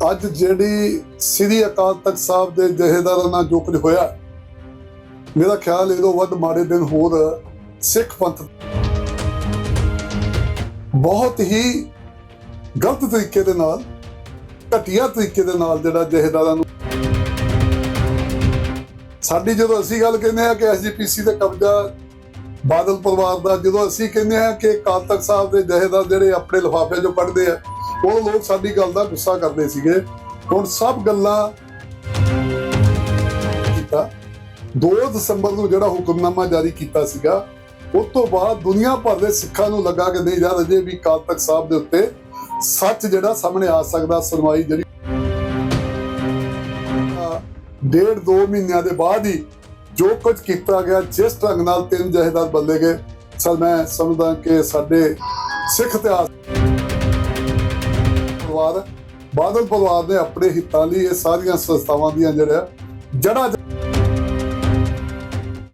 ਅੱਜ ਜਿਹੜੀ ਸ੍ਰੀ ਅਕਾਲ ਤਖਤ ਸਾਹਿਬ ਦੇ ਜਹੇਦਾਰਾਂ ਨਾਲ ਜੋ ਕੁਝ ਹੋਇਆ, ਮੇਰਾ ਖਿਆਲ ਇਹ ਤੋਂ ਵੱਧ ਮਾੜੇ ਦਿਨ ਹੋਰ ਸਿੱਖ ਪੰਥ ਬਹੁਤ ਹੀ ਗਲਤ ਤਰੀਕੇ ਦੇ ਨਾਲ, ਘਟੀਆ ਤਰੀਕੇ ਦੇ ਨਾਲ ਜਿਹੜਾ ਜਹੇਦਾਰਾਂ ਨੂੰ ਸਾਡੀ ਜਦੋਂ ਅਸੀਂ ਗੱਲ ਕਹਿੰਦੇ ਆ ਕਿ ਐਸਜੀਪੀਸੀ ਤੇ ਕਬਜ਼ਾ ਬਾਦਲ ਪਰਿਵਾਰ ਦਾ, ਜਦੋਂ ਅਸੀਂ ਕਹਿੰਦੇ ਆ ਕਿ ਅਕਾਲ ਤਖਤ ਸਾਹਿਬ ਦੇ ਜਹੇਦਾਰ ਜਿਹੜੇ ਆਪਣੇ ਲਿਫਾਫੇ ਚੋਂ ਕੱਢਦੇ ਆ ਉਹ ਲੋਕ ਸਾਡੀ ਗੱਲ ਦਾ ਗੁੱਸਾ ਕਰਦੇ ਸੀਗੇ। ਹੁਣ ਸਭ ਗੱਲਾਂ ਕੀਤਾ। 2 ਦਸੰਬਰ ਨੂੰ ਜਿਹੜਾ ਹੁਕਮਨਾਮਾ ਜਾਰੀ ਕੀਤਾ ਸੀਗਾ, ਉਸ ਤੋਂ ਬਾਅਦ ਦੁਨੀਆ ਭਰ ਦੇ ਸਿੱਖਾਂ ਨੂੰ ਲੱਗਾ ਕਿ ਨਹੀਂ, ਯਾਰ ਅਜੇ ਵੀ ਅਕਾਲ ਤਖਤ ਸਾਹਿਬ ਦੇ ਉੱਤੇ ਸੱਚ ਜਿਹੜਾ ਸਾਹਮਣੇ ਆ ਸਕਦਾ, ਸੁਣਵਾਈ ਜਿਹੜੀ ਡੇਢ ਦੋ ਮਹੀਨਿਆਂ ਦੇ ਬਾਅਦ ਹੀ ਜੋ ਕੁਝ ਕੀਤਾ ਗਿਆ, ਜਿਸ ਢੰਗ ਨਾਲ ਤਿੰਨ ਜਹੇਦਾਰ ਬਦਲੇ ਗਏ। ਸਰ, ਮੈਂ ਸਮਝਦਾ ਕਿ ਸਾਡੇ ਸਿੱਖ ਇਤਿਹਾਸ ਪਰਿਵਾਰ ਬਾਦਲ ਪਰਿਵਾਰ ਨੇ ਆਪਣੇ ਹਿੱਤਾਂ ਲਈ ਇਹ ਸਾਰੀਆਂ ਸੰਸਥਾਵਾਂ ਦੀਆਂ ਜਿਹੜਾ ਜੜਾ